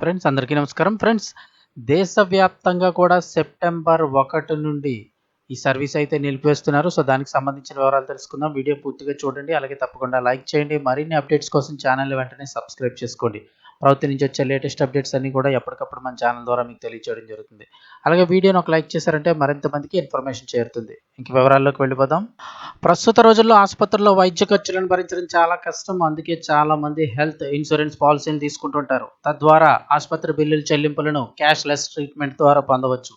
Friends అందరికీ నమస్కారం. Friends దేశవ్యాప్తంగా కూడా సెప్టెంబర్ ఒకటి నుండి ఈ సర్వీస్ అయితే నిలిపివేస్తున్నారు. సో దానికి సంబంధించిన వివరాలు తెలుసుకుందాం. వీడియో పూర్తిగా చూడండి. అలాగే తప్పకుండా లైక్ చేయండి. మరిన్ని అప్డేట్స్ కోసం ఛానల్ వెంటనే సబ్స్క్రైబ్ చేసుకోండి. ప్రభుత్వం నుంచి వచ్చే లేటెస్ట్ అప్డేట్స్ అన్నీ కూడా ఎప్పటికప్పుడు మన ఛానల్ ద్వారా మీకు తెలియజేయడం జరుగుతుంది. అలాగే వీడియోని ఒక లైక్ చేశారంటే మరింత మందికి ఇన్ఫర్మేషన్ చేరుతుంది. ఇంక వివరాల్లోకి వెళ్ళిపోదాం. ప్రస్తుత రోజుల్లో ఆసుపత్రుల్లో వైద్య ఖర్చులను భరించడం చాలా కష్టం. అందుకే చాలా మంది హెల్త్ ఇన్సూరెన్స్ పాలసీని తీసుకుంటుంటారు తద్వారా ఆసుపత్రి బిల్లుల చెల్లింపులను క్యాష్ లెస్ ట్రీట్మెంట్ ద్వారా పొందవచ్చు.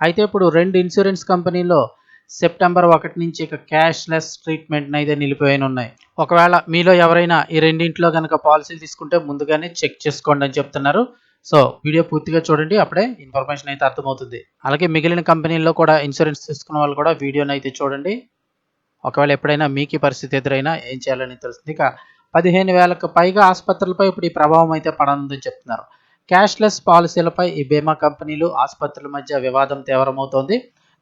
అయితే ఇప్పుడు రెండు ఇన్సూరెన్స్ కంపెనీలో సెప్టెంబర్ ఒకటి నుంచి ఇక క్యాష్ లెస్ ట్రీట్మెంట్ అయితే నిలిపివేయనున్నాయి. ఒకవేళ మీలో ఎవరైనా ఈ రెండింటిలో కనుక పాలసీలు తీసుకుంటే ముందుగానే చెక్ చేసుకోండి అని చెప్తున్నారు. సో వీడియో పూర్తిగా చూడండి అప్పుడే ఇన్ఫర్మేషన్ అయితే అర్థమవుతుంది. అలాగే మిగిలిన కంపెనీల్లో కూడా ఇన్సూరెన్స్ తీసుకున్న వాళ్ళు కూడా వీడియోని అయితే చూడండి. ఒకవేళ ఎప్పుడైనా మీకు పరిస్థితి ఎదురైనా ఏం చేయాలని తెలుస్తుంది. ఇక పదిహేను వేలకు పైగా ఆసుపత్రులపై ఇప్పుడు ఈ ప్రభావం అయితే పడనుందని చెప్తున్నారు. క్యాష్లెస్ పాలసీలపై ఈ బీమా కంపెనీలు ఆసుపత్రుల మధ్య వివాదం తీవ్రమవుతోంది.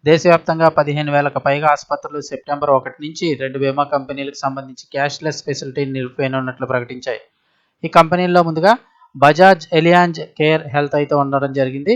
దేశవ్యాప్తంగా పదిహేను వేలకు పైగా ఆసుపత్రులు సెప్టెంబర్ ఒకటి నుంచి రెండు బీమా కంపెనీలకు సంబంధించి క్యాష్లెస్ ఫెసిలిటీని నిలిపివేయనున్నట్లు ప్రకటించాయి. ఈ కంపెనీల్లో ముందుగా బజాజ్ ఎలియాంజ్ కేర్ హెల్త్ అయితే ఉండడం జరిగింది.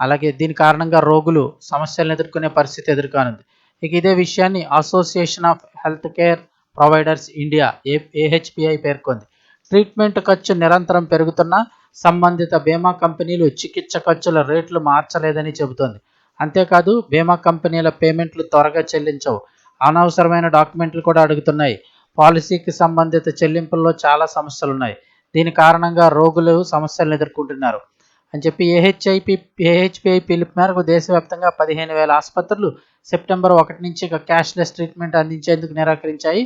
అలాగే దీని కారణంగా రోగులు సమస్యలను ఎదుర్కొనే పరిస్థితి ఎదుర్కానుంది. ఇక ఇదే విషయాన్ని association of health care providers India A AHPI పేర్కొంది. ట్రీట్మెంట్ ఖర్చు నిరంతరం పెరుగుతున్నా సంబంధిత బీమా కంపెనీలు చికిత్స ఖర్చుల రేట్లు మార్చలేదని చెబుతోంది. అంతేకాదు బీమా కంపెనీల పేమెంట్లు త్వరగా చెల్లించవు. అనవసరమైన డాక్యుమెంట్లు కూడా అడుగుతున్నాయి. పాలసీకి సంబంధిత చెల్లింపుల్లో చాలా సమస్యలు ఉన్నాయి దీని కారణంగా రోగులు సమస్యలను ఎదుర్కొంటున్నారు. అని చెప్పి ఏహెచ్ఐపి ఏహెచ్పిఐ పిలుపు మేరకు దేశవ్యాప్తంగా పదిహేను వేల ఆసుపత్రులు సెప్టెంబర్ ఒకటి నుంచి ఇక క్యాష్లెస్ ట్రీట్మెంట్ అందించేందుకు నిరాకరించాయి.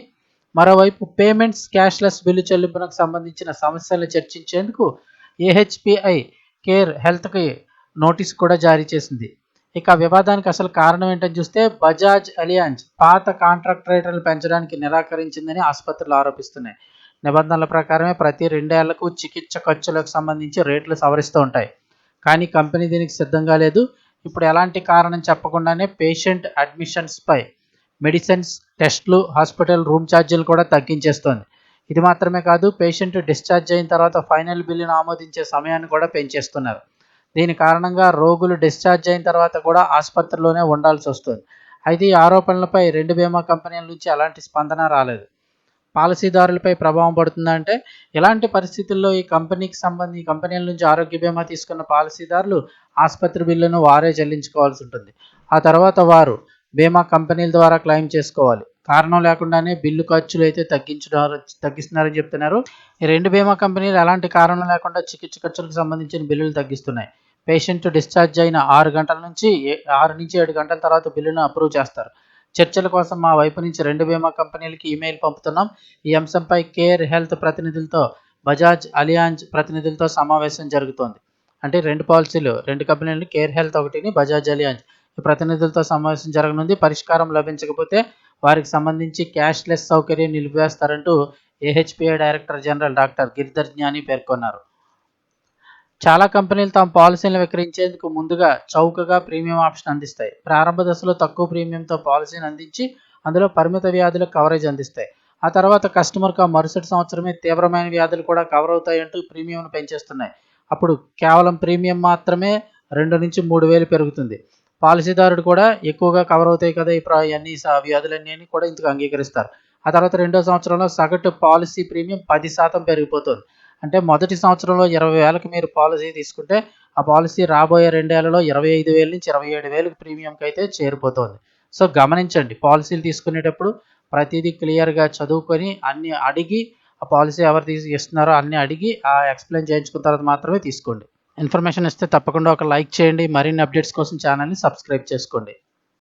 మరోవైపు పేమెంట్స్ క్యాష్లెస్ బిల్లు చెల్లింపునకు సంబంధించిన సమస్యలు చర్చించేందుకు ఏహెచ్పిఐ కేర్ హెల్త్కి నోటీస్ కూడా జారీ చేసింది. ఇక వివాదానికి అసలు కారణం ఏంటని చూస్తే బజాజ్ అలియాన్స్ పాత కాంట్రాక్ట్ రేట్లను పెంచడానికి నిరాకరించిందని ఆసుపత్రులు ఆరోపిస్తున్నాయి. నిబంధనల ప్రకారమే ప్రతి రెండేళ్ళకు చికిత్స ఖర్చులకు సంబంధించి రేట్లు సవరిస్తూ ఉంటాయి. కానీ కంపెనీ దీనికి సిద్ధంగా లేదు. ఇప్పుడు ఎలాంటి కారణం చెప్పకుండానే పేషెంట్ అడ్మిషన్స్పై మెడిసిన్స్ టెస్ట్లు హాస్పిటల్ రూమ్ ఛార్జీలు కూడా తగ్గించేస్తోంది. ఇది మాత్రమే కాదు పేషెంట్ డిశ్చార్జ్ అయిన తర్వాత ఫైనల్ బిల్లును ఆమోదించే సమయాన్ని కూడా పెంచేస్తున్నారు. దీని కారణంగా రోగులు డిశ్చార్జ్ అయిన తర్వాత కూడా ఆసుపత్రిలోనే ఉండాల్సి వస్తుంది. అయితే ఈ ఆరోపణలపై రెండు బీమా కంపెనీల నుంచి అలాంటి స్పందన రాలేదు. పాలసీదారులపై ప్రభావం పడుతుందంటే ఇలాంటి పరిస్థితుల్లో ఈ కంపెనీకి సంబంధించి ఈ కంపెనీల నుంచి ఆరోగ్య బీమా తీసుకున్న పాలసీదారులు ఆసుపత్రి బిల్లును వారే చెల్లించుకోవాల్సి ఉంటుంది. ఆ తర్వాత వారు బీమా కంపెనీల ద్వారా క్లెయిమ్ చేసుకోవాలి. కారణం లేకుండానే బిల్లు ఖర్చులు అయితే తగ్గించడం తగ్గిస్తున్నారని చెప్తున్నారు. ఈ రెండు బీమా కంపెనీలు ఎలాంటి కారణం లేకుండా చికిత్స ఖర్చులకు సంబంధించిన బిల్లులు తగ్గిస్తున్నాయి. పేషెంట్ డిశ్చార్జ్ అయిన ఆరు గంటల నుంచి ఆరు నుంచి ఏడు గంటల తర్వాత బిల్లును అప్రూవ్ చేస్తారు. చర్చల కోసం మా వైపు నుంచి రెండు బీమా కంపెనీలకి ఈమెయిల్ పంపుతున్నాం. ఈ అంశంపై కేర్ హెల్త్ ప్రతినిధులతో బజాజ్ అలియాంజ్ ప్రతినిధులతో సమావేశం జరుగుతోంది. అంటే రెండు పాలసీలు రెండు కంపెనీలు కేర్ హెల్త్ ఒకటిని బజాజ్ అలియాంజ్ ఈ ప్రతినిధులతో సమావేశం జరగనుంది. పరిష్కారం లభించకపోతే వారికి సంబంధించి క్యాష్లెస్ సౌకర్యం నిలిపివేస్తారంటూ AHPI director general doctor Giridhar Gnani పేర్కొన్నారు. చాలా కంపెనీలు తమ పాలసీలను విక్రయించేందుకు ముందుగా చౌకగా ప్రీమియం ఆప్షన్ అందిస్తాయి. ప్రారంభ దశలో తక్కువ ప్రీమియంతో పాలసీని అందించి అందులో పరిమిత వ్యాధులకు కవరేజ్ అందిస్తాయి. ఆ తర్వాత కస్టమర్కు ఆ మరుసటి సంవత్సరమే తీవ్రమైన వ్యాధులు కూడా కవర్ అవుతాయంటూ ప్రీమియంను పెంచేస్తున్నాయి. అప్పుడు కేవలం ప్రీమియం మాత్రమే రెండు నుంచి మూడు వేలు పెరుగుతుంది. పాలసీదారుడు కూడా ఎక్కువగా కవర్ అవుతాయి కదా ఇప్పుడు అన్ని వ్యాధులన్నీ అని కూడా ఇందుకు అంగీకరిస్తారు. ఆ తర్వాత రెండో సంవత్సరంలో సగటు పాలసీ ప్రీమియం పది శాతం పెరిగిపోతుంది. అంటే మొదటి సంవత్సరంలో ఇరవై వేలకు మీరు పాలసీ తీసుకుంటే ఆ పాలసీ రాబోయే రెండేళ్ళలో ఇరవై ఐదు వేల నుంచి ఇరవై ఏడు వేలకు ప్రీమియంకి అయితే చేరిపోతుంది. సో గమనించండి పాలసీలు తీసుకునేటప్పుడు ప్రతిదీ క్లియర్గా చదువుకొని అన్ని అడిగి ఆ పాలసీ ఎవరు తీసి ఇస్తున్నారో అన్ని అడిగి ఆ ఎక్స్ప్లెయిన్ చేయించుకున్న తర్వాత మాత్రమే తీసుకోండి. ఇన్ఫర్మేషన్ ఇస్తే తప్పకుండా ఒక లైక్ చేయండి. మరిన్ని అప్డేట్స్ కోసం ఛానల్ని సబ్స్క్రైబ్ చేసుకోండి.